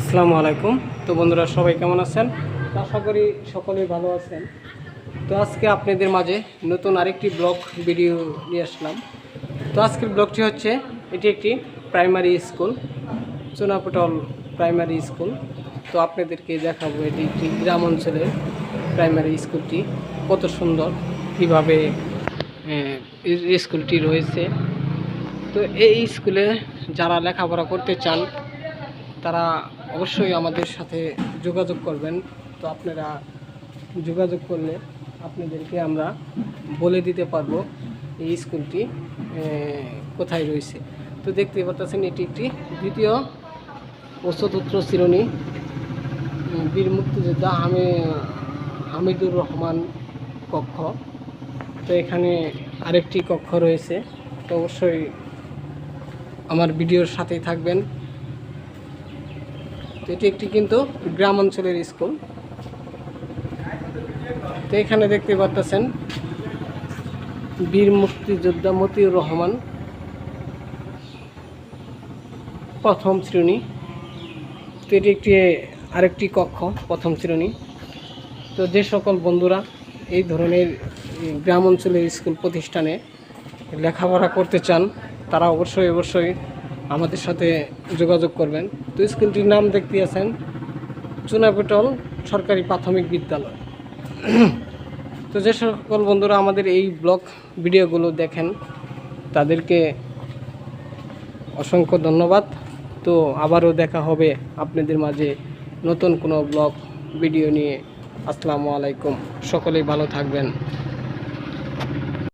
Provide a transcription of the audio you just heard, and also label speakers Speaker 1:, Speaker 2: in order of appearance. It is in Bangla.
Speaker 1: আসসালামু আলাইকুম। তো বন্ধুরা, সবাই কেমন আছেন? আশা করি সকলেই ভালো আছেন। তো আজকে আপনাদের মাঝে নতুন আরেকটি ব্লগ ভিডিও নিয়ে আসলাম। তো আজকের ব্লগটি হচ্ছে, এটি একটি primary school, Chunapotol primary school. তো আপনাদেরকে দেখাবো এটি একটি গ্রাম অঞ্চলের প্রাইমারি স্কুলটি, কত সুন্দর, কীভাবে স্কুলটি রয়েছে। তো এই স্কুলে যারা লেখাপড়া করতে চান, তারা অবশ্যই আমাদের সাথে যোগাযোগ করবেন। তো আপনারা যোগাযোগ করলে আপনাদেরকে আমরা বলে দিতে পারব এই স্কুলটি কোথায় রয়েছে। তো দেখতে পাচ্ছেন এটি একটি দ্বিতীয় ও শ্রেণি বীর মুক্তিযোদ্ধা আমি, হামিদুর রহমান কক্ষ। তো এখানে আরেকটি কক্ষ রয়েছে। তো অবশ্যই আমার ভিডিওর সাথেই থাকবেন। এটি একটি কিন্তু গ্রাম অঞ্চলের স্কুল। তো এখানে দেখতে পাচ্ছেন বীর মুক্তিযোদ্ধা মতিউর রহমান, প্রথম শ্রেণি। তো এটি একটি, আরেকটি কক্ষ, প্রথম শ্রেণি। তো যে সকল বন্ধুরা এই ধরনের গ্রাম অঞ্চলের স্কুল প্রতিষ্ঠানে লেখাপড়া করতে চান, তারা অবশ্যই অবশ্যই আমাদের সাথে যোগাযোগ করবেন। তো স্কুলটির নাম দেখতে আছেন চুনাপেটল সরকারি প্রাথমিক বিদ্যালয়। তো যে সকল বন্ধুরা আমাদের এই ব্লগ ভিডিওগুলো দেখেন, তাদেরকে অসংখ্য ধন্যবাদ। তো আবারও দেখা হবে আপনাদের মাঝে নতুন কোনো ব্লগ ভিডিও নিয়ে। আসসালামু আলাইকুম। সকলেই ভালো থাকবেন।